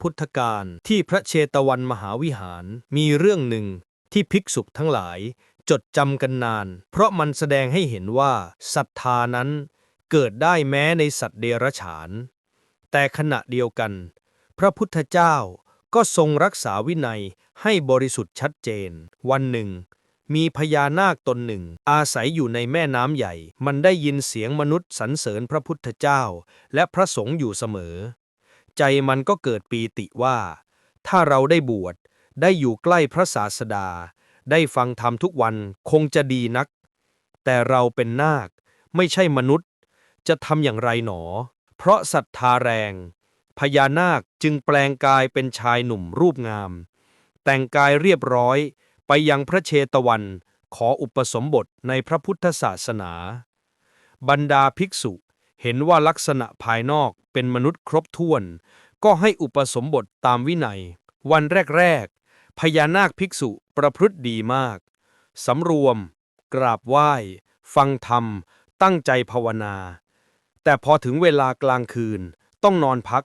พุทธกาลที่พระเชตวันมหาวิหารมีเรื่องหนึ่งที่ภิกษุทั้งหลาย จดจำกันนาน เพราะมันแสดงให้เห็นว่าศรัทธานั้นเกิดได้แม้ในสัตว์เดรัจฉาน แต่ขณะเดียวกัน พระพุทธเจ้าก็ทรงรักษาวินัยให้บริสุทธิ์ชัดเจน วันหนึ่ง มีพญานาคตนหนึ่ง อาศัยอยู่ในแม่น้ำใหญ่ มันได้ยินเสียงมนุษย์สรรเสริญพระพุทธเจ้า และพระสงฆ์อยู่เสมอ ใจมันก็เกิดปีติว่า ถ้าเราได้บวชได้อยู่ใกล้พระศาสดา ได้ฟังธรรมทุกวันคงจะดีนัก แต่เราเป็นนาค ไม่ใช่มนุษย์ จะทำอย่างไรหนอ เพราะศรัทธาแรง พญานาคจึงแปลงกายเป็นชายหนุ่มรูปงาม แต่งกายเรียบร้อยไปยังพระเชตวัน ขออุปสมบทในพระพุทธศาสนา บรรดาภิกษุ เห็นว่าลักษณะภายนอกเป็นมนุษย์ครบถ้วน ก็ให้อุปสมบทตามวินัย วันแรก ๆ พญานาคภิกษุประพฤติดีมาก สำรวม กราบไหว้ ฟังธรรม ตั้งใจภาวนา แต่พอถึงเวลากลางคืนต้องนอนพัก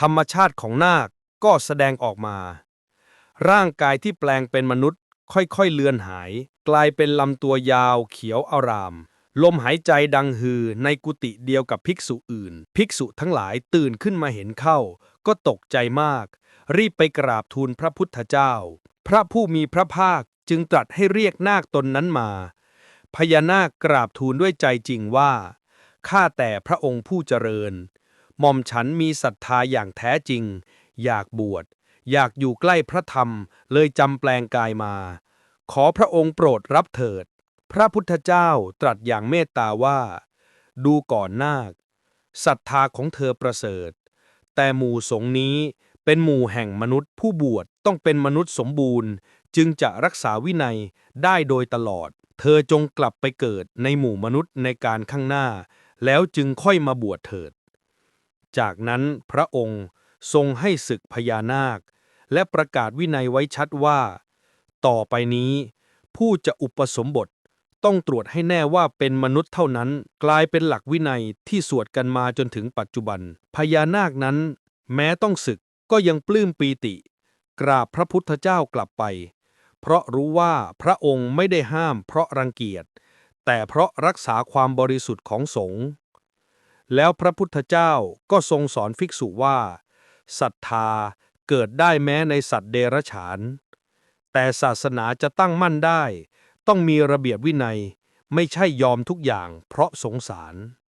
ธรรมชาติของนาคก็แสดงออกมา ร่างกายที่แปลงเป็นมนุษย์ค่อยๆเลือนหาย กลายเป็นลำตัวยาวเขียวอาราม ลมหายใจดังฮือในกุฏิเดียวกับภิกษุอื่น ภิกษุทั้งหลายตื่นขึ้นมาเห็นเข้า ก็ตกใจมาก รีบไปกราบทูลพระพุทธเจ้า พระผู้มีพระภาคจึงตรัสให้เรียกนาคตนนั้นมา พญานาคกราบทูลด้วยใจจริงว่า ข้าแต่พระองค์ผู้เจริญ หม่อมฉันมีศรัทธาอย่างแท้จริง อยากบวช อยากอยู่ใกล้พระธรรม เลยจำแปลงกายมา ขอพระองค์โปรดรับเถิด พระพุทธเจ้าตรัสอย่างเมตตาว่า ดูก่อนนาคศรัทธาของเธอประเสริฐ แต่หมู่สงนี้เป็นหมู่แห่งมนุษย์ผู้บวชต้องเป็นมนุษย์สมบูรณ์ จึงจะรักษาวินัยได้โดยตลอด เธอจงกลับไปเกิดในหมู่มนุษย์ในการข้างหน้า แล้วจึงค่อยมาบวชเถิด จากนั้นพระองค์ทรงให้ศึกพญานาค และประกาศวินัยไว้ชัดว่า ต่อไปนี้ผู้จะอุปสมบท ต้องตรวจให้แน่ว่าเป็นมนุษย์เท่านั้น กลายเป็นหลักวินัยที่สวดกันมาจนถึงปัจจุบัน พญานาคนั้น แม้ต้องศึกก็ยังปลื้มปีติ กราบพระพุทธเจ้ากลับไป เพราะรู้ว่าพระองค์ไม่ได้ห้ามเพราะรังเกียจ แต่เพราะรักษาความบริสุทธิ์ของสงฆ์แล้วพระพุทธเจ้าก็ทรงสอนภิกษุว่าศรัทธาเกิดได้แม้ในสัตว์เดรัจฉาน แต่ศาสนาจะตั้งมั่นได้ ต้องมีระเบียบวินัย ไม่ใช่ยอมทุกอย่างเพราะสงสาร